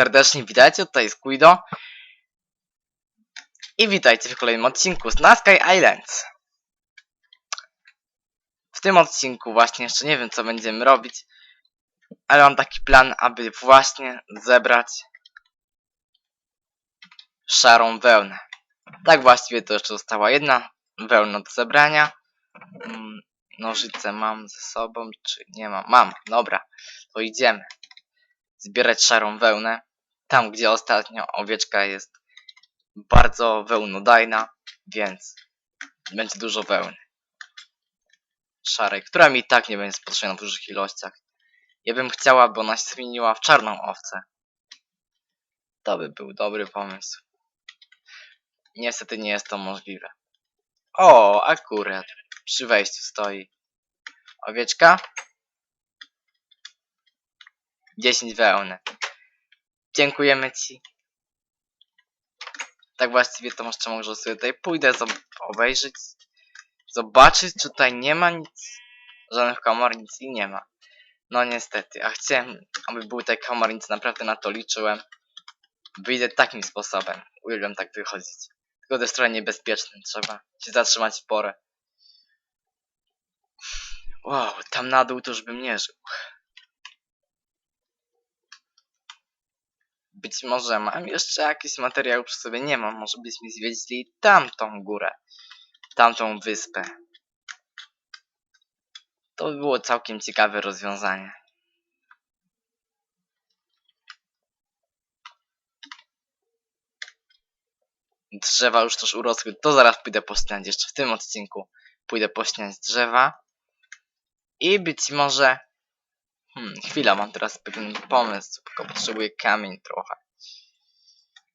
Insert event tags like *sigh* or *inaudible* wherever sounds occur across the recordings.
Serdecznie witajcie, tutaj jest Guido. I witajcie w kolejnym odcinku z Nasky Islands. W tym odcinku właśnie jeszcze nie wiem co będziemy robić, ale mam taki plan, aby właśnie zebrać szarą wełnę. Tak właściwie to jeszcze została jedna wełna do zebrania. Mm, Nożyce mam ze sobą, czy nie mam? Mam, dobra, to idziemy zbierać szarą wełnę. Tam, gdzie ostatnio owieczka jest bardzo wełnodajna, więc będzie dużo wełny. Szarej, która mi i tak nie będzie potrzebna w dużych ilościach. Ja bym chciała, by ona się zmieniła w czarną owcę. To by był dobry pomysł. Niestety nie jest to możliwe. O, akurat. Przy wejściu stoi. Owieczka? 10 wełny. Dziękujemy ci. Tak właściwie to jeszcze może sobie tutaj pójdę obejrzeć. Zobaczyć, czy tutaj nie ma nic. Żadnych komornic i nie ma. No niestety, a chciałem, aby były te komornice, naprawdę na to liczyłem. Wyjdę takim sposobem. Uwielbiam tak wychodzić. Tylko to jest trochę niebezpieczne, trzeba się zatrzymać w porę. Wow, tam na dół to już bym nie żył. Być może mam jeszcze jakiś materiał przy sobie. Nie mam. Może byśmy zwiedzili tamtą górę. Tamtą wyspę. To by było całkiem ciekawe rozwiązanie. Drzewa już też urosły. To zaraz pójdę pośniać. Jeszcze w tym odcinku pójdę pośniać drzewa. I być może Hmm, chwila, mam teraz pewien pomysł, tylko potrzebuję kamień trochę.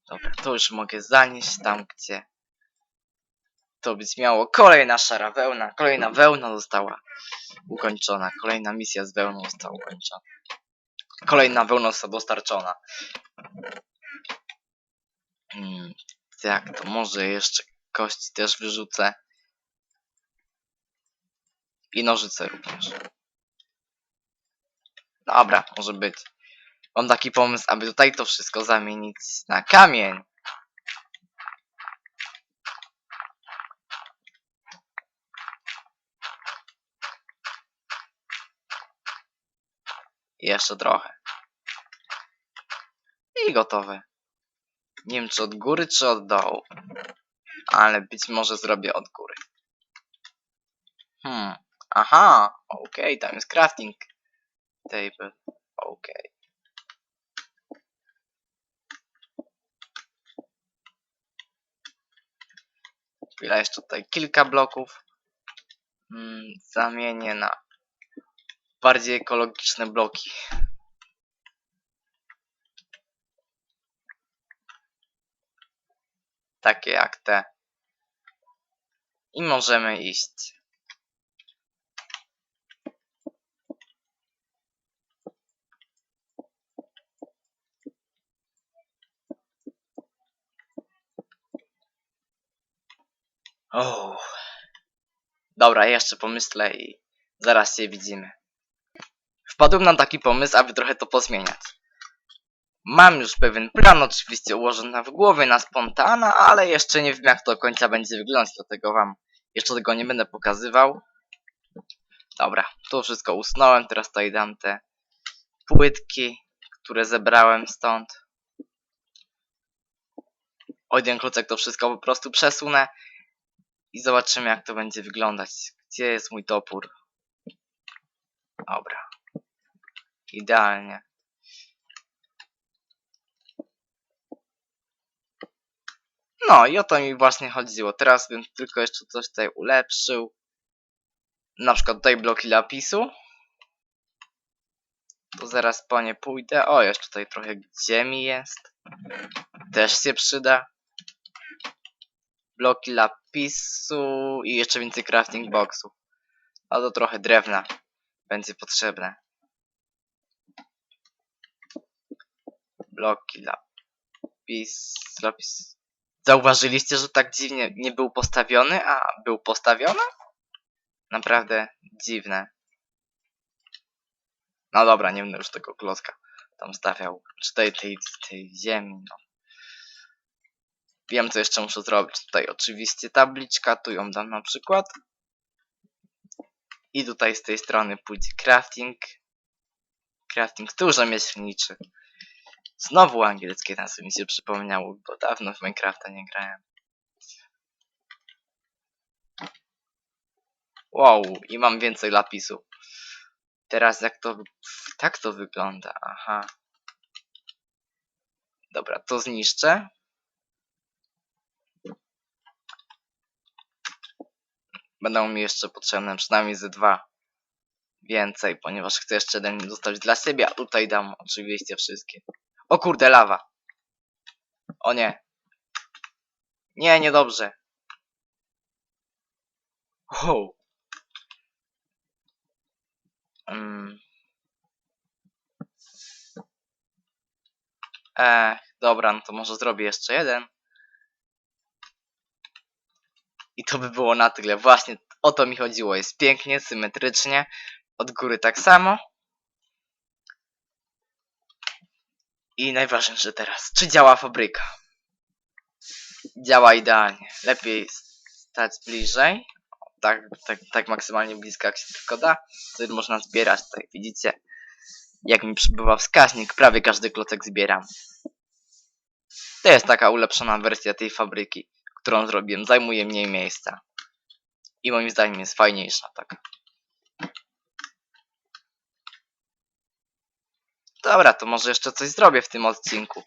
Dobra, to już mogę zanieść tam, gdzie to być miało. Kolejna szara wełna, kolejna wełna została ukończona, kolejna misja z wełną została ukończona. Kolejna wełna została dostarczona. Hmm, tak, to może jeszcze kości też wyrzucę. I nożyce również. Dobra, może być. Mam taki pomysł, aby tutaj to wszystko zamienić na kamień. Jeszcze trochę. I gotowe. Nie wiem, czy od góry, czy od dołu. Ale być może zrobię od góry. Hmm. Aha, okej, tam jest crafting table. Ok. Chwila, jeszcze tutaj kilka bloków. Mm, zamienię na bardziej ekologiczne bloki. Takie jak te. I możemy iść. O. Dobra, jeszcze pomyślę i zaraz się widzimy. Wpadłem na taki pomysł, aby trochę to pozmieniać. Mam już pewien plan, oczywiście ułożony w głowie na spontana, ale jeszcze nie wiem jak to do końca będzie wyglądać, dlatego wam jeszcze tego nie będę pokazywał. Dobra, tu wszystko usnąłem, teraz tutaj dam te płytki, które zebrałem stąd. O jeden kluczek to wszystko po prostu przesunę i zobaczymy jak to będzie wyglądać. Gdzie jest mój topór? Dobra. Idealnie. No i o to mi właśnie chodziło. Teraz bym tylko jeszcze coś tutaj ulepszył. Na przykład tutaj bloki lapisu. To zaraz po nie pójdę. O, jeszcze tutaj trochę ziemi jest. Też się przyda bloki lapisu i jeszcze więcej crafting boxów. A to trochę drewna będzie potrzebne. Bloki lapis, lapis. Zauważyliście, że tak dziwnie nie był postawiony, a był postawiony? Naprawdę dziwne. No dobra, nie będę już tego klocka tam stawiał, czy tej, tej, tej ziemi, no. Wiem, co jeszcze muszę zrobić. Tutaj oczywiście tabliczka, tu ją dam na przykład. I tutaj z tej strony pójdzie crafting. Crafting, rzemieślniczy. Znowu angielskie nazwy mi się przypomniało, bo dawno w Minecrafta nie grałem. Wow, i mam więcej lapisu. Teraz jak to... Tak to wygląda, aha. Dobra, to zniszczę. Będą mi jeszcze potrzebne przynajmniej ze dwa więcej, ponieważ chcę jeszcze jeden zostawić dla siebie, a tutaj dam oczywiście wszystkie. O kurde, lawa. O nie. Nie, niedobrze. Wow. Mm. Eee, dobra, no to może zrobię jeszcze jeden. I to by było na tyle. Właśnie o to mi chodziło. Jest pięknie, symetrycznie. Od góry tak samo. I najważniejsze teraz, czy działa fabryka? Działa idealnie. Lepiej stać bliżej. Tak, tak, tak maksymalnie blisko jak się tylko da. Wtedy można zbierać. Widzicie, jak mi przybywa wskaźnik. Prawie każdy klocek zbieram. To jest taka ulepszona wersja tej fabryki, którą zrobiłem. Zajmuje mniej miejsca. I moim zdaniem jest fajniejsza, tak. Dobra, to może jeszcze coś zrobię w tym odcinku.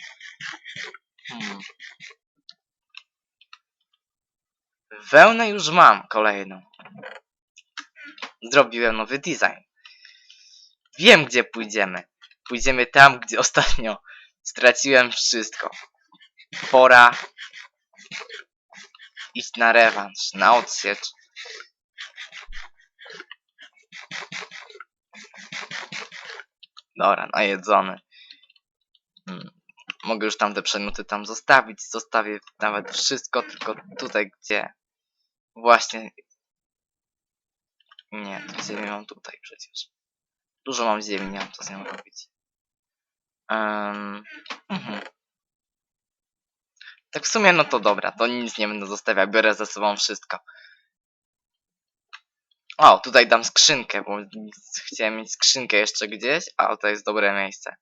Hmm. Wełnę już mam kolejną. Zrobiłem nowy design. Wiem, gdzie pójdziemy. Pójdziemy tam, gdzie *laughs* ostatnio straciłem wszystko. Pora iść na rewanż, na odsiecz. Dobra, najedzony. Hmm. Mogę już tam te przedmioty tam zostawić. Zostawię nawet wszystko, tylko tutaj, gdzie właśnie... Nie, to ziemię mam tutaj przecież. Dużo mam ziemi, nie mam co z nią robić. Um. Tak w sumie, no to dobra, to nic nie będę zostawiał, biorę ze sobą wszystko. O, tutaj dam skrzynkę, bo chciałem mieć skrzynkę jeszcze gdzieś, a to jest dobre miejsce.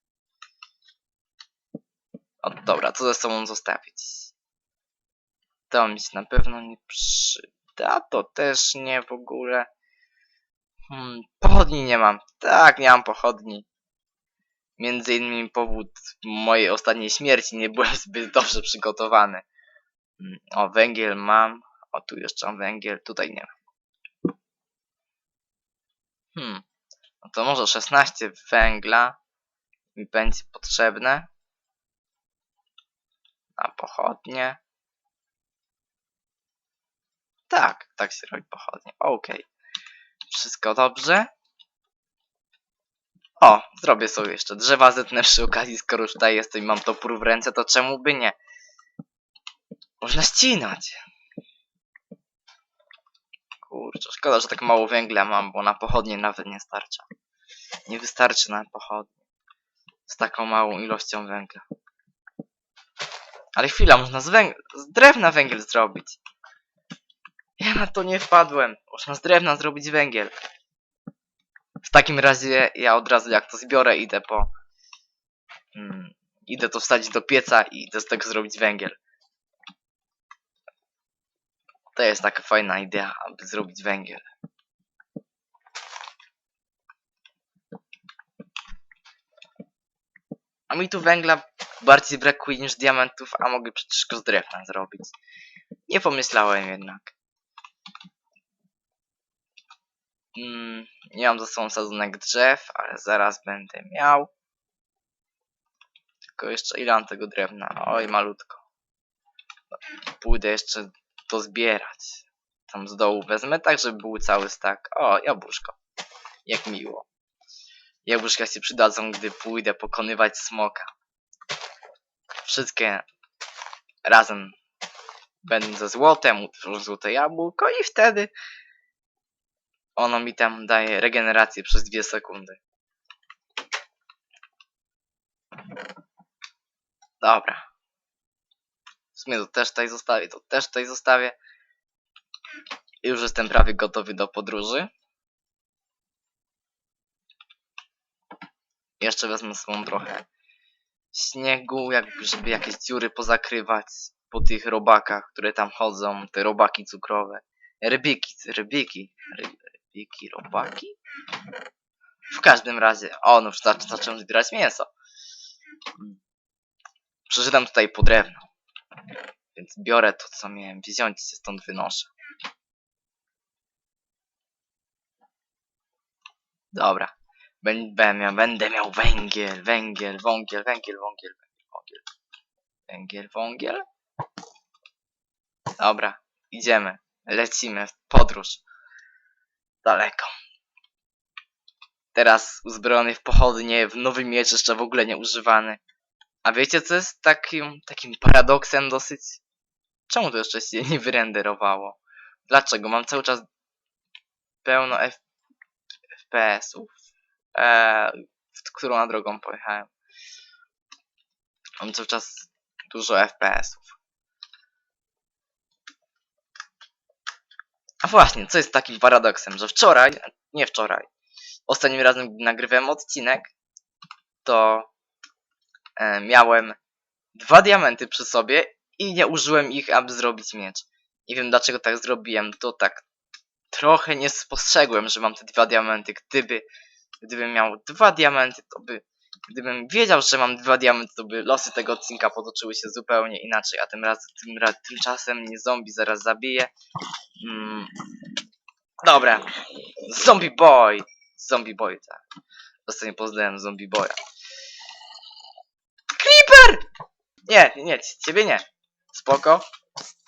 O, dobra, co ze sobą zostawić? To mi się na pewno nie przyda, to też nie w ogóle. Hmm, pochodni nie mam. Tak, nie mam pochodni. Między innymi powód mojej ostatniej śmierci, nie byłem *laughs* zbyt dobrze przygotowany. O, węgiel mam. O, tu jeszcze mam węgiel, tutaj nie. Hmm. No to może 16 węgla mi będzie potrzebne. Na pochodnie. Tak, tak się robi pochodnie. Okej. Wszystko dobrze. O, zrobię sobie jeszcze drzewa zetnę przy okazji, skoro już tutaj jestem i mam topór w ręce, to czemu by nie? Można ścinać. Kurczę, szkoda, że tak mało węgla mam, bo na pochodnie nawet nie starcza. Nie wystarczy na pochodnie. Z taką małą ilością węgla. Ale chwila, można z, węg- z drewna węgiel zrobić. Ja na to nie wpadłem. Można z drewna zrobić węgiel. W takim razie ja od razu jak to zbiorę idę po... Mm, idę to wsadzić do pieca i idę z tego zrobić węgiel. To jest taka fajna idea, aby zrobić węgiel. A mi tu węgla bardziej brakuje niż diamentów, a mogę przecież go z drewna zrobić. Nie pomyślałem jednak. Mm, nie mam ze sobą sadzonek drzew, ale zaraz będę miał. Tylko jeszcze ile mam tego drewna? Oj, malutko. Pójdę jeszcze to zbierać. Tam z dołu wezmę tak, żeby był cały stak. O, jabłuszko. Jak miło. Jabłuszka się przydadzą, gdy pójdę pokonywać smoka. Wszystkie razem będą ze złotem, utworzą złote jabłko i wtedy ono mi tam daje regenerację przez dwie sekundy. Dobra. W sumie to też tutaj zostawię, to też tutaj zostawię. Już jestem prawie gotowy do podróży. Jeszcze wezmę sobą trochę śniegu, jakby żeby jakieś dziury pozakrywać po tych robakach, które tam chodzą, te robaki cukrowe. Rybiki, rybiki, ry, rybiki, robaki? W każdym razie, o, no już zac- zacząłem zbierać mięso. Przeczytam tutaj po drewno. Więc biorę to, co miałem wziąć, się stąd wynoszę. Dobra. Będę miał, będę miał węgiel, węgiel, wągiel, węgiel, wągiel, wągiel, węgiel, wągiel. Dobra, idziemy, lecimy w podróż. Daleko. Teraz uzbrojony w pochodnie, w nowy miecz, jeszcze w ogóle nie używany. A wiecie co jest takim, takim paradoksem dosyć? Czemu to jeszcze się *laughs* nie wyrenderowało? Dlaczego? Mam cały czas pełno F FPS-ów, e, w którą drogą pojechałem. Mam cały czas dużo FPS-ów. A właśnie, co jest takim paradoksem, że wczoraj, nie wczoraj, ostatnim razem, gdy nagrywałem odcinek, to e, miałem dwa diamenty przy sobie i nie użyłem ich, aby zrobić miecz. Nie wiem dlaczego tak zrobiłem, to tak trochę nie spostrzegłem, że mam te dwa diamenty. Gdyby, gdybym miał dwa diamenty, to by, gdybym wiedział, że mam dwa diamenty, to by losy tego odcinka potoczyły się zupełnie inaczej, a tym razem, tym, tymczasem mnie zombie zaraz zabije. Mm. Dobra, zombie boy! Zombie boy, tak. Ostatnio poznałem zombie boya. Creeper! Nie, nie, ciebie nie. Spoko.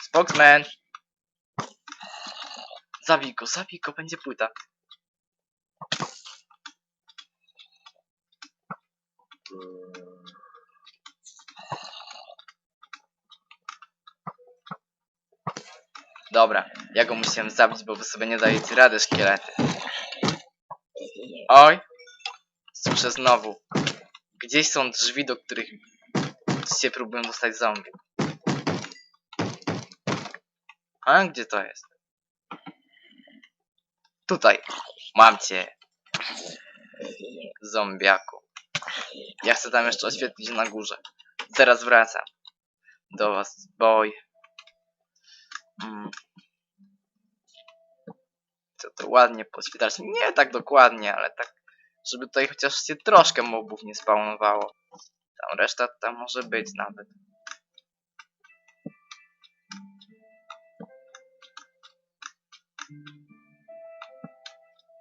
Spokesman. Zabij go, zabij go, będzie płyta. Dobra, ja go musiałem zabić, bo wy sobie nie dajecie rady, szkielety. Oj! Słyszę znowu. Gdzieś są drzwi, do których się próbują dostać zombie. A gdzie to jest? Tutaj. Mam cię. Zombiaku. Ja chcę tam jeszcze oświetlić na górze. Zaraz wracam. Do was, boy. Mm. Chcę to ładnie poświetlać. Nie tak dokładnie, ale tak, żeby tutaj chociaż się troszkę mobów nie spawnowało. Tam reszta tam może być nawet.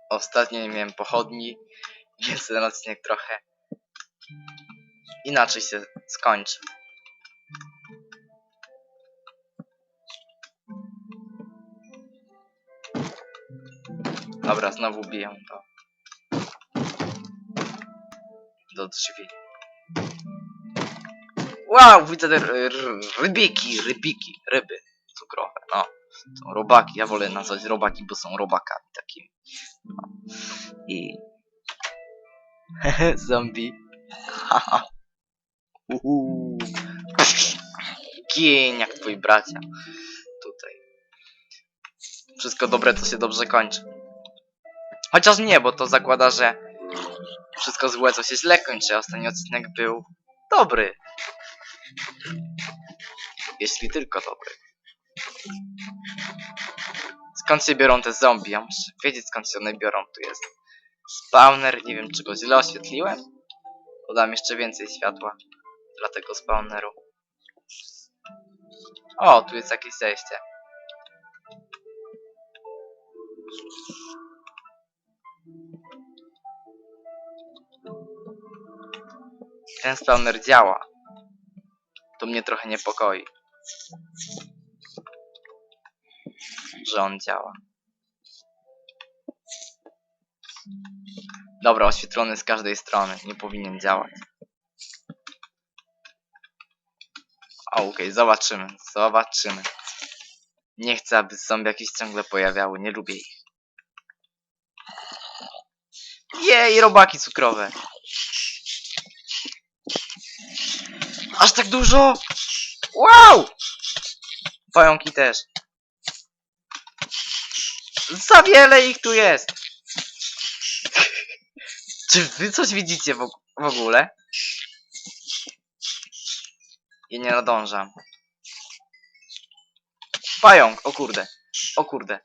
Ostatnio nie miałem pochodni, więc ten odcinek trochę inaczej się skończy. Dobra, znowu biję do, do drzwi. Wow, widzę te rybiki, rybiki, ryby cukrowe, no. Są robaki, ja wolę nazwać robaki, bo są robakami takimi. No. I... *laughs* Zombie. *laughs* Uhu. Gień jak twoi bracia. Tutaj. Wszystko dobre, co się dobrze kończy. Chociaż nie, bo to zakłada, że wszystko złe, co się źle kończy. Ostatni odcinek był dobry. Jeśli tylko dobry. Skąd się biorą te zombie? Ja muszę wiedzieć skąd się one biorą. Tu jest spawner. Nie wiem czy go źle oświetliłem. Dodam jeszcze więcej światła dla tego spawneru. O, tu jest jakieś zejście. Ten spawner działa. To mnie trochę niepokoi. Że on działa. Dobra, oświetlony z każdej strony. Nie powinien działać. Okej, zobaczymy. Zobaczymy. Nie chcę, aby zombie jakieś ciągle pojawiały. Nie lubię ich. Jej, robaki cukrowe. Aż tak dużo! Wow! Pająki też. Za wiele ich tu jest! Czy wy coś widzicie w, w ogóle? Ja nie nadążam. Pająk! O kurde. O kurde.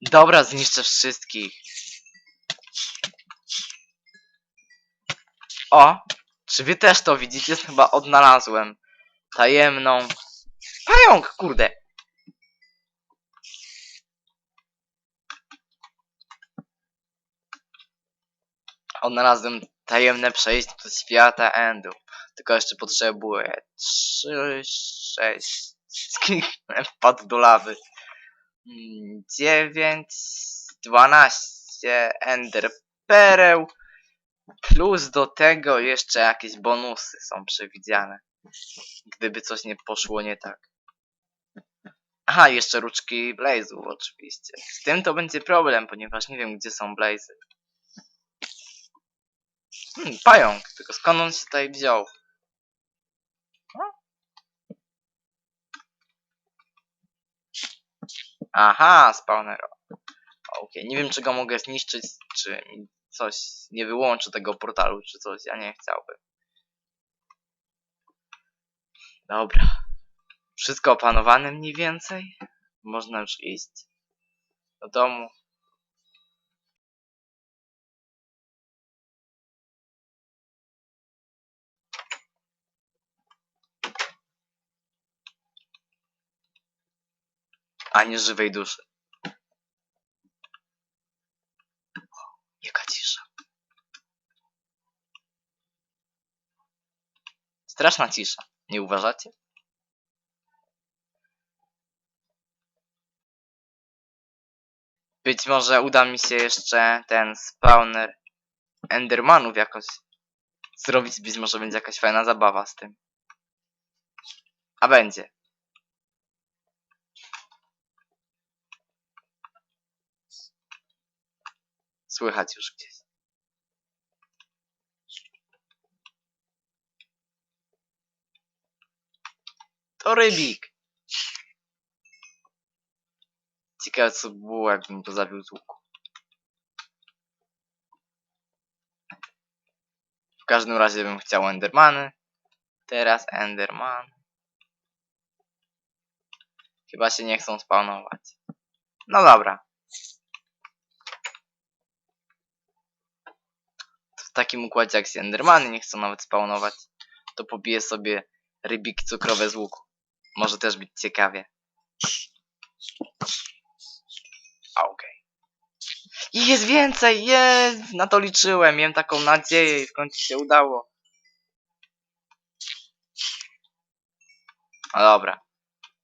Dobra, zniszczę wszystkich. O! Czy wy też to widzicie? Chyba odnalazłem. Tajemną. Pająk, kurde! Odnalazłem tajemne przejście do świata Endu. Tylko jeszcze potrzebuję 3, 6. *laughs* Wpadł do lawy. 9, 12 Ender Pereł. Plus do tego jeszcze jakieś bonusy są przewidziane. Gdyby coś nie poszło nie tak. Aha, jeszcze ruczki Blaze'ów oczywiście. Z tym to będzie problem, ponieważ nie wiem gdzie są Blaze'y. Hmm, pająk, tylko skąd on się tutaj wziął? Aha, spawner. Okej, nie wiem czy go mogę zniszczyć, czy coś nie wyłączy tego portalu, czy coś, ja nie chciałbym. Dobra. Wszystko opanowane mniej więcej? Można już iść do domu. Ani żywej duszy. Jaka cisza. Straszna cisza, nie uważacie? Być może uda mi się jeszcze ten spawner Endermanów jakoś zrobić. Być może będzie jakaś fajna zabawa z tym. A będzie. Słychać już gdzieś. To rybik. Ciekawe co by było jakbym to zabił z łuku. W każdym razie bym chciał Endermany. Teraz Enderman. Chyba się nie chcą spawnować. No dobra. Takim układzie jak Endermany nie chcą nawet spawnować, to pobiję sobie rybiki cukrowe z łuku. Może też być ciekawie. A, Okej. I Jest więcej! Jest! Na to liczyłem. Miałem taką nadzieję i w końcu się udało. No dobra.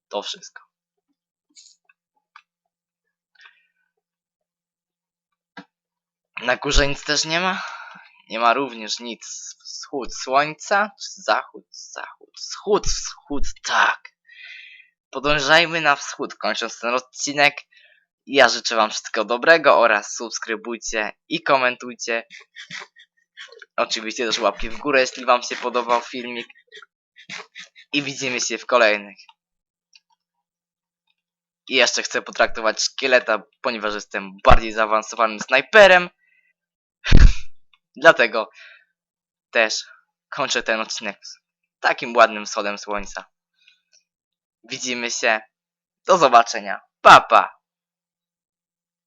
To wszystko. Na górze nic też nie ma? Nie ma również nic. Wschód słońca? Czy zachód? Zachód. Wschód, wschód, tak. Podążajmy na wschód, kończąc ten odcinek. Ja życzę Wam wszystkiego dobrego oraz subskrybujcie i komentujcie. Oczywiście też łapki w górę, jeśli Wam się podobał filmik. I widzimy się w kolejnych. I jeszcze chcę potraktować szkieleta, ponieważ jestem bardziej zaawansowanym snajperem. Dlatego też kończę ten odcinek takim ładnym wschodem słońca. Widzimy się. Do zobaczenia. Pa, pa.